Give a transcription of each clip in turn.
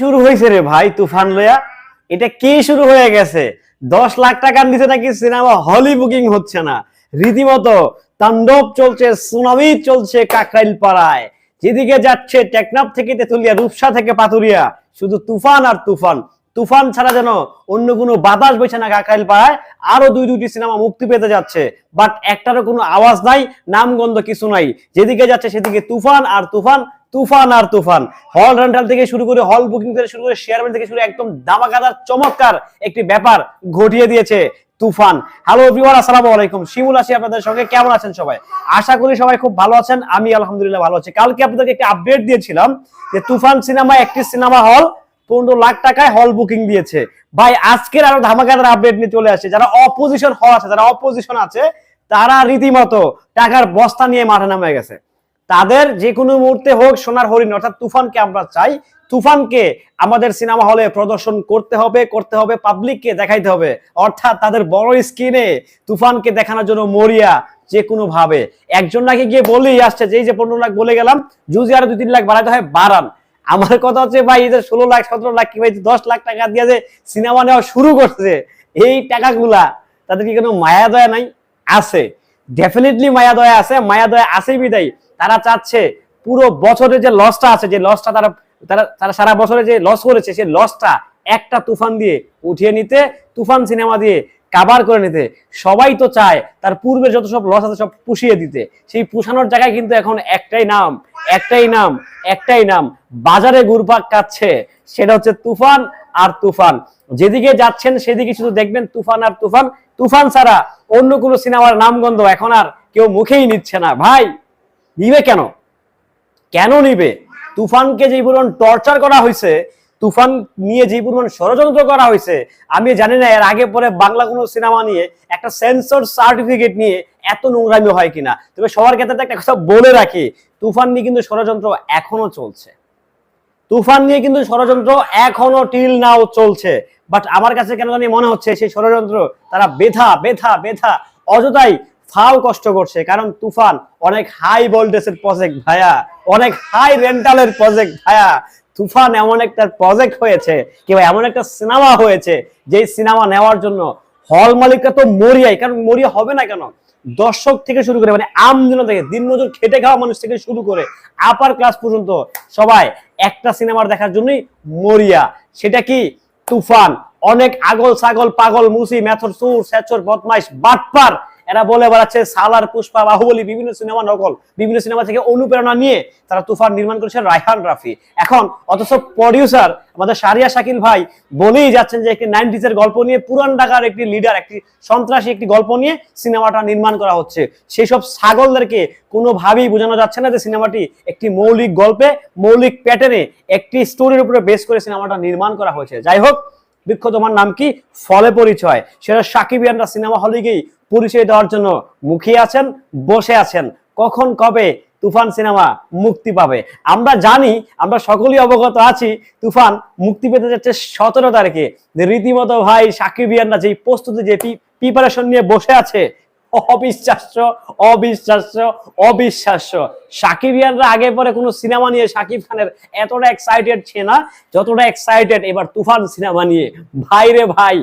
শুরু হয়েছে রে ভাই তুফান লয়া? এটা কি শুরু হয়ে গেছে? দশ লাখ টাকার নিচে নাকি সিনেমা হলই বুকিং হচ্ছে না। রীতিমতো তাণ্ডব চলছে, সুনামি চলছে কাকরাইল পাড়ায় যেদিকে যাচ্ছে টেকনাফ থেকে তেতুলিয়া, রূপসা থেকে পাতুরিয়া শুধু তুফান আর তুফান। তুফান ছাড়া যেন অন্য কোনো বাতাস বইছে না কাকরাইল পাড়ায় আরও দুই দুইটি সিনেমা মুক্তি পেতে যাচ্ছে। বাট একটারও কোনো আওয়াজ নাই, নামগন্ধ কিছু নাই। যেদিকে যাচ্ছে সেদিকে তুফান আর তুফান তুফান আর তুফান। হল রেন্টাল থেকে শুরু করে হল বুকিং থেকে শুরু করে শেয়ার থেকে শুরু একদম দামাকাদার চমৎকার একটি ব্যাপার ঘটিয়ে দিয়েছে তুফান। হ্যালো এভরিওয়ান আসসালামু আলাইকুম। শিমুল আছি আপনাদের সঙ্গে। কেমন আছেন সবাই? আশা করি সবাই খুব ভালো আছেন। আমি আলহামদুলিল্লাহ ভালো আছি। কালকে আপনাদেরকে একটি আপডেট দিয়েছিলাম যে তুফান সিনেমা একটি সিনেমা হল পনেরো লাখ টাকায় হল বুকিং দিয়েছে। ভাই, আজকের আরও ধামাকাদার আপডেট নিয়ে চলে আসছে যারা অপোজিশন হল আছে, যারা অপোজিশন আছে, তারা রীতিমতো টাকার বস্তা নিয়ে মাঠে নামে গেছে। তাদের যে কোনো মুহূর্তে হোক সোনার হরিণ, অর্থাৎ তুফানকে আমরা চাই। তুফানকে আমাদের সিনেমা হলে প্রদর্শন করতে হবে করতে হবে পাবলিককে দেখাইতে হবে। অর্থাৎ তাদের বড় স্ক্রিনে তুফানকে দেখানোর জন্য মরিয়া যে কোনো ভাবে একজন নাকি গিয়ে বলেই আসছে যে যে পনেরো লাখ বলে গেলাম জুজি আরও দুই তিন লাখ বাড়াতে হয়, বাড়ান। আমার কথা হচ্ছে ভাই, এই যে ষোলো লাখ, সতেরো লাখ কি ভাই দশ লাখ টাকা দিয়ে যে সিনেমা নেওয়া শুরু করছে, এই টাকাগুলা তাদের কি কোনো মায়া দয়া নাই? আছে। ডেফিনেটলি মায়া দয়া আছে মায়া দয়া আছে বিদায়। তারা চাচ্ছে পুরো বছরে যে লসটা আছে, যে লসটা তারা তারা তারা সারা বছরে যে লস করেছে, সেই লসটা একটা তুফান দিয়ে উঠিয়ে নিতে, তুফান সিনেমা দিয়ে কাবার করে নিতে। সবাই তো চায় তার পূর্বে যত সব লস আছে সব পুষিয়ে দিতে। সেই পুষানোর জায়গায় কিন্তু এখন একটাই নাম একটাই নাম একটাই নাম, বাজারে ঘুরপাক কাচ্ছে সেটা হচ্ছে তুফান আর তুফান। যেদিকে যাচ্ছেন সেদিকে শুধু দেখবেন তুফান আর তুফান। তুফান ছাড়া অন্য কোনো সিনেমার নামগন্ধ এখন আর কেউ মুখেই নিচ্ছে না। ভাই নিবে কেন? কেন নিবে? তুফানকে যে পরিমাণ টর্চার করা হয়েছে তুফান নিয়ে যে পরিমাণ ষড়যন্ত্র করা হয়েছে আমি জানি না এর আগে পরে বাংলা কোনো সিনেমা নিয়ে একটা সেন্সর সার্টিফিকেট নিয়ে এত নোংরামি হয় কিনা। তবে সবার ক্ষেত্রে একটা কথা বলে রাখি, তুফান নিয়ে কিন্তু ষড়যন্ত্র এখনও চলছে। তুফান নিয়ে কিন্তু ষড়যন্ত্র এখনও টিল নাও চলছে। বাট আমার কাছে কেন জানি মনে হচ্ছে সেই ষড়যন্ত্র তারা বেথা বেথা বেথা অযথাই ফাও কষ্ট করছে, কারণ তুফান অনেক হাই ভোল্টেজের প্রজেক্ট ভাইয়া, অনেক হাই রেন্টালের প্রজেক্ট ভাইয়া। তুফান এমন একটা প্রজেক্ট হয়েছে, কিংবা এমন একটা সিনেমা হয়েছে যে সিনেমা নেওয়ার জন্য হল মালিকরা তো মরিয়াই, কারণ মরিয়া হবে না কেন? দর্শক থেকে শুরু করে মানে আমজন থেকে দিন মজুর খেটে খাওয়া মানুষ থেকে শুরু করে আপার ক্লাস পর্যন্ত সবাই একটা সিনেমার দেখার জন্যই মরিয়া। সেটা কি? তুফান, অনেক আগল ছাগল, পাগল, মুসি, মেথর সুর সেচর বদমাইশ, বাটপার এরা বলে বেড়াচ্ছে, সালার, পুষ্পা, বাহুবলী, বিভিন্ন সিনেমা নকল, বিভিন্ন সিনেমা থেকে অনুপ্রেরণা নিয়ে তারা তুফান নির্মাণ করেছে রায়হান রাফি। এখন অথচ প্রডিউসার আমাদের সারিয়া শাকিল ভাই বলেই যাচ্ছেন যে একটি নাইনটিস এর গল্প নিয়ে, পুরান ঢাকার একটি লিডার একটি সন্ত্রাসী একটি গল্প নিয়ে সিনেমাটা নির্মাণ করা হচ্ছে। সেই সব ছাগলদেরকে কোনোভাবেই বোঝানো যাচ্ছে না যে সিনেমাটি একটি মৌলিক গল্পে, মৌলিক প্যাটার্নে একটি স্টোরির উপরে বেস করে সিনেমাটা নির্মাণ করা হয়েছে। যাই হোক বৃক্ষ তোমার নাম কি? ফলে পরিচয়। সেটা সাকিবিয়ানরা সিনেমা হলে গিয়েই পরিচয় দেওয়ার জন্য মুখিয়ে আছেন, বসে আছেন। কখন, কবে তুফান সিনেমা মুক্তি পাবে? আমরা জানি, আমরা সকলেই অবগত আছি, তুফান মুক্তি পেতে যাচ্ছে সতেরো তারিখে। যে রীতিমতো ভাই সাকিবিয়ানরা যেই প্রস্তুতি, যে প্রিপারেশন নিয়ে বসে আছে, অবিশ্বাস্য অবিশ্বাস্য অবিশ্বাস্য। সাকিবিয়ানরা আগে পরে কোনো সিনেমা নিয়ে সাকিব খানের এতটা এক্সাইটেড ছিল না, যতটা এক্সাইটেড এবার তুফান সিনেমা নিয়ে। ভাই রে ভাই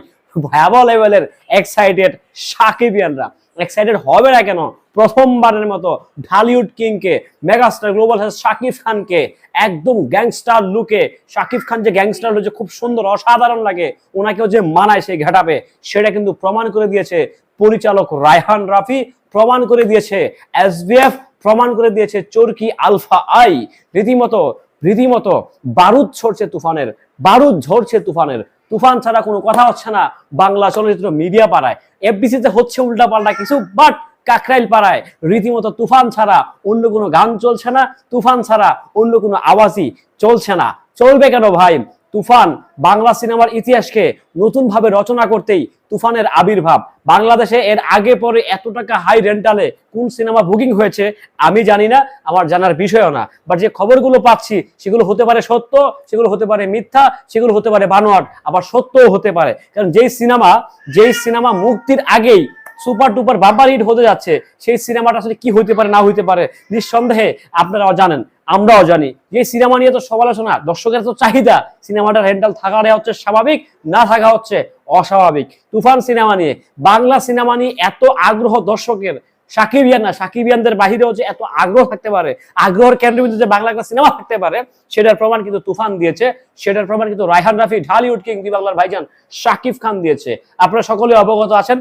ভয়াবহ লেভেলের এক্সাইটেড সাকিবিয়ানরা। এক্সাইটেড হবে না কেন? প্রথমবারের মতো ঢালিউড কিংকে মেগাস্টার গ্লোবাল শাকিব খানকে, একদম গ্যাংস্টার লুকে শাকিব খান যে গ্যাংস্টার হচ্ছে খুব সুন্দর, অসাধারণ লাগে, ওনাকেও যে মানায় সেই ঘাটাবে, সেটা কিন্তু প্রমাণ করে দিয়েছে পরিচালক রায়হান রাফি, প্রমাণ করে দিয়েছে এসবিএফ প্রমাণ করে দিয়েছে চরকি আলফা আই। রীতিমতো রীতিমতো বারুদ ছড়ছে তুফানের, বারুদ ঝরছে তুফানের তুফান ছাড়া কোনো কথা হচ্ছে না। বাংলা চলচ্চিত্র মিডিয়া পাড়ায়। এফবিসিতে হচ্ছে উল্টাপাল্টা কিছু বাট কাকরাইল পাড়ায় রীতিমতো তুফান ছাড়া অন্য কোনো গান চলছে না, তুফান ছাড়া অন্য কোনো আওয়াজই চলছে না। চলবে কেন ভাই? তুফান বাংলা সিনেমার ইতিহাসকে নতুনভাবে রচনা করতেই তুফানের আবির্ভাব। বাংলাদেশে এর আগে পরে এত টাকা হাই রেন্টালে কোন সিনেমা বুকিং হয়েছে, আমি জানি না, আমার জানার বিষয়ও না। বাট যে খবরগুলো পাচ্ছি, সেগুলো হতে পারে সত্য, সেগুলো হতে পারে মিথ্যা, সেগুলো হতে পারে বানোয়াট, আবার সত্যও হতে পারে। কারণ যেই সিনেমা যেই সিনেমা মুক্তির আগেই সুপার টুপার বাম্পার হিট হতে যাচ্ছে, সেই সিনেমাটা আসলে কি হইতে পারে, না হইতে পারে, নিঃসন্দেহে আপনারা জানেন। আমরাও জানি। যে সিনেমা নিয়ে তো সমালোচনা দর্শকের তো চাহিদা সিনেমাটা রেন্টাল থাকাটা হচ্ছে স্বাভাবিক, না থাকা হচ্ছে অস্বাভাবিক। তুফান সিনেমা নিয়ে, বাংলা সিনেমা নিয়ে এত আগ্রহ দর্শকের সাকিবিয়ান না সাকিবিয়ানদের বাহিরে হচ্ছে এত আগ্রহ থাকতে পারে, আগ্রহের কেন্দ্রবিন্দু যে বাংলা সিনেমা থাকতে পারে, সেটার প্রমাণ কিন্তু তুফান দিয়েছে, সেটার প্রমাণ কিন্তু রায়হান রাফি, ঢালিউড কিং দি বাংলার ভাইজান শাকিব খান দিয়েছে। আপনারা সকলে অবগত আছেন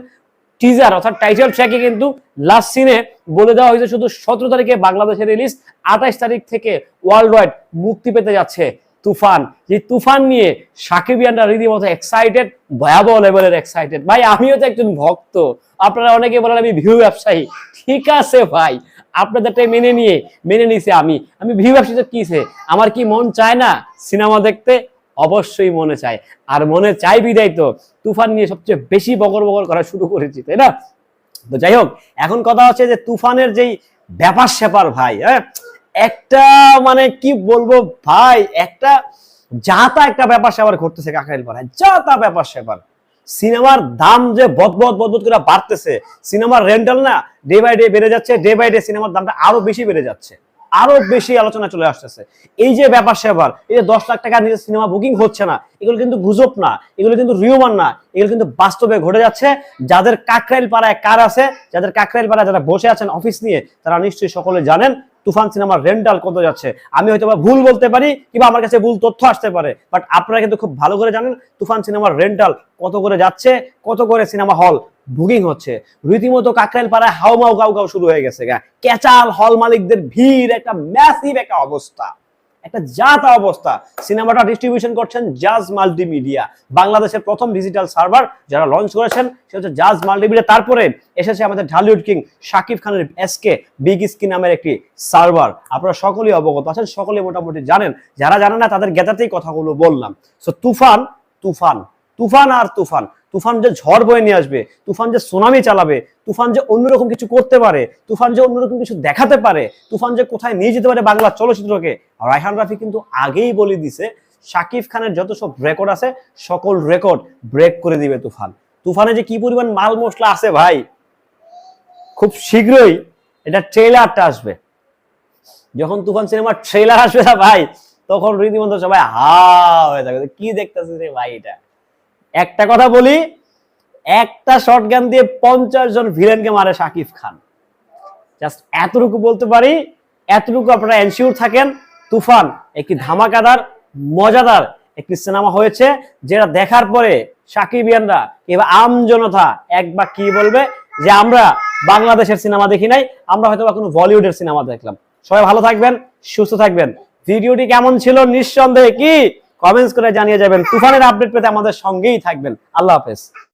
টিজার অর্থাৎ টাইটেল ট্র্যাকে কিন্তু লাস্ট সিনে বলে দেওয়া হয়েছে শুধু সতেরো তারিখে বাংলাদেশে রিলিজ আঠাইশ তারিখ থেকে ওয়ার্ল্ড ওয়াইড মুক্তি পেতে যাচ্ছে তুফান। যে তুফান নিয়ে সাকিবিয়ানরা রীতিমতো এক্সাইটেড ভয়াবহ লেভেলের এক্সাইটেড ভাই, আমিও তো একজন ভক্ত। আপনারা অনেকে বলেন আমি ভিউ ব্যবসায়ী। ঠিক আছে ভাই, আপনাদেরটাই মেনে নিয়ে, মেনে নিছে আমি। আমি ভিউ ব্যবসায়ী তো কিসে? আমার কি মন চায় না? সিনেমা দেখতে অবশ্যই মনে চায়। আর মনে চাই বিদায় তো। তুফান নিয়ে সবচেয়ে বেশি বকর বকর করা শুরু করেছি, তাই না? তো যাই হোক, এখন কথা হচ্ছে যে তুফানের যেই ব্যাপার স্যাপার ভাই হ্যাঁ? একটা মানে কি বলব ভাই, একটা যা তা একটা ব্যাপার স্যাপার ঘটতেছে কাকাইল পাড়ায় যা তা ব্যাপার স্যাপার। সিনেমার দাম যে বদবদ বদবদ করে বাড়তেছে, সিনেমার রেন্টাল না ডে বাই ডে বেড়ে যাচ্ছে ডে বাই ডে সিনেমার দামটা আরও বেশি বেড়ে যাচ্ছে। আরও বেশি আলোচনা চলে আসতেছে। এই যে ব্যাপার স্যাপার এই যে দশ লাখ টাকা নিয়ে সিনেমা বুকিং হচ্ছে না, এগুলো কিন্তু গুজব না, এগুলো কিন্তু রিউমান না, এগুলো কিন্তু বাস্তবে ঘটে যাচ্ছে। যাদের কাকরাইল পাড়ায় কার আছে, যাদের কাকরাইল পাড়ায় যারা বসে আছেন অফিস নিয়ে, তারা নিশ্চয়ই সকলে জানেন তুফান সিনেমার রেন্টাল কত যাচ্ছে। আমি হয়তো বা ভুল বলতে পারি, কিংবা আমার কাছে ভুল তথ্য আসতে পারে বাট আপনারা কিন্তু খুব ভালো করে জানেন তুফান সিনেমার রেন্টাল কত করে যাচ্ছে, কত করে সিনেমা হল বুকিং হচ্ছে। রীতিমতো কাকরাইল পাড়ায় হাউমাউ গাউ গাউ শুরু হয়ে গেছে ক্যাচাল হল মালিকদের ভিড়, একটা ম্যাসিভ একটা অবস্থা। একটা জাত অবস্থা। সিনেমাটা ডিস্ট্রিবিউশন করছেন জাজ মাল্টিমিডিয়া, বাংলাদেশের প্রথম ডিজিটাল সার্ভার যারা লঞ্চ করেছেন সেটা হচ্ছে জাজ মাল্টিমিডিয়া। তারপরে এসেছে আমাদের ঢালিউড কিং শাকিব খানের এসকে বিগ স্ক্রিন নামের একটি সার্ভার আপনারা সকলেই অবগত আছেন সকলে মোটামুটি জানেন। যারা জানেন না, তাদের গেতাতেই কথাগুলো বললাম। সো তুফান তুফান তুফান আর তুফান। তুফান যে ঝড় বয়ে নিয়ে আসবে, তুফান যে সুনামি চালাবে, তুফান যে অন্যরকম কিছু করতে পারে, তুফান যে অন্যরকম কিছু দেখাতে পারে, তুফান যে কোথায় নিয়ে যেতে পারে বাংলা চলচ্চিত্রকে, রায়হান রাফি কিন্তু আগেই বলে দিছে, শাকিব খানের যত সব রেকর্ড আছে, সকল রেকর্ড ব্রেক করে দিবে তুফান। তুফানে যে কি পরিমাণ মাল মশলা আছে ভাই? খুব শীঘ্রই এটা ট্রেলারটা আসবে। যখন তুফান সিনেমার ট্রেলার আসবে না ভাই, তখন রীতিমতো সবাই হা হয়ে যাবে। কি দেখতেছিস রে ভাই এটা? একটা কথা বলি, একটা শর্ট গান দিয়ে পঞ্চাশ জন ভিলেনকে মারে শাকিব খান। জাস্ট এতটুকু বলতে পারি, এতটুকু আপনারা এনশিওর থাকেন, তুফান একটি ধামাকাদার, মজাদার একটি সিনেমা হয়েছে, যেটা দেখার পরে সাকিবিয়ানরা কিংবা আম জনতা, এক বা কি বলবে, যে আমরা বাংলাদেশের সিনেমা দেখি নাই, আমরা হয়তো বা কোনো বলিউডের সিনেমা দেখলাম। সবাই ভালো থাকবেন, সুস্থ থাকবেন। ভিডিওটি কেমন ছিল নিঃসন্দেহে কি? কমেন্টস করে জানিয়ে যাবেন। তুফানের আপডেট পেতে আমাদের সঙ্গেই থাকবেন। আল্লাহ হাফেজ।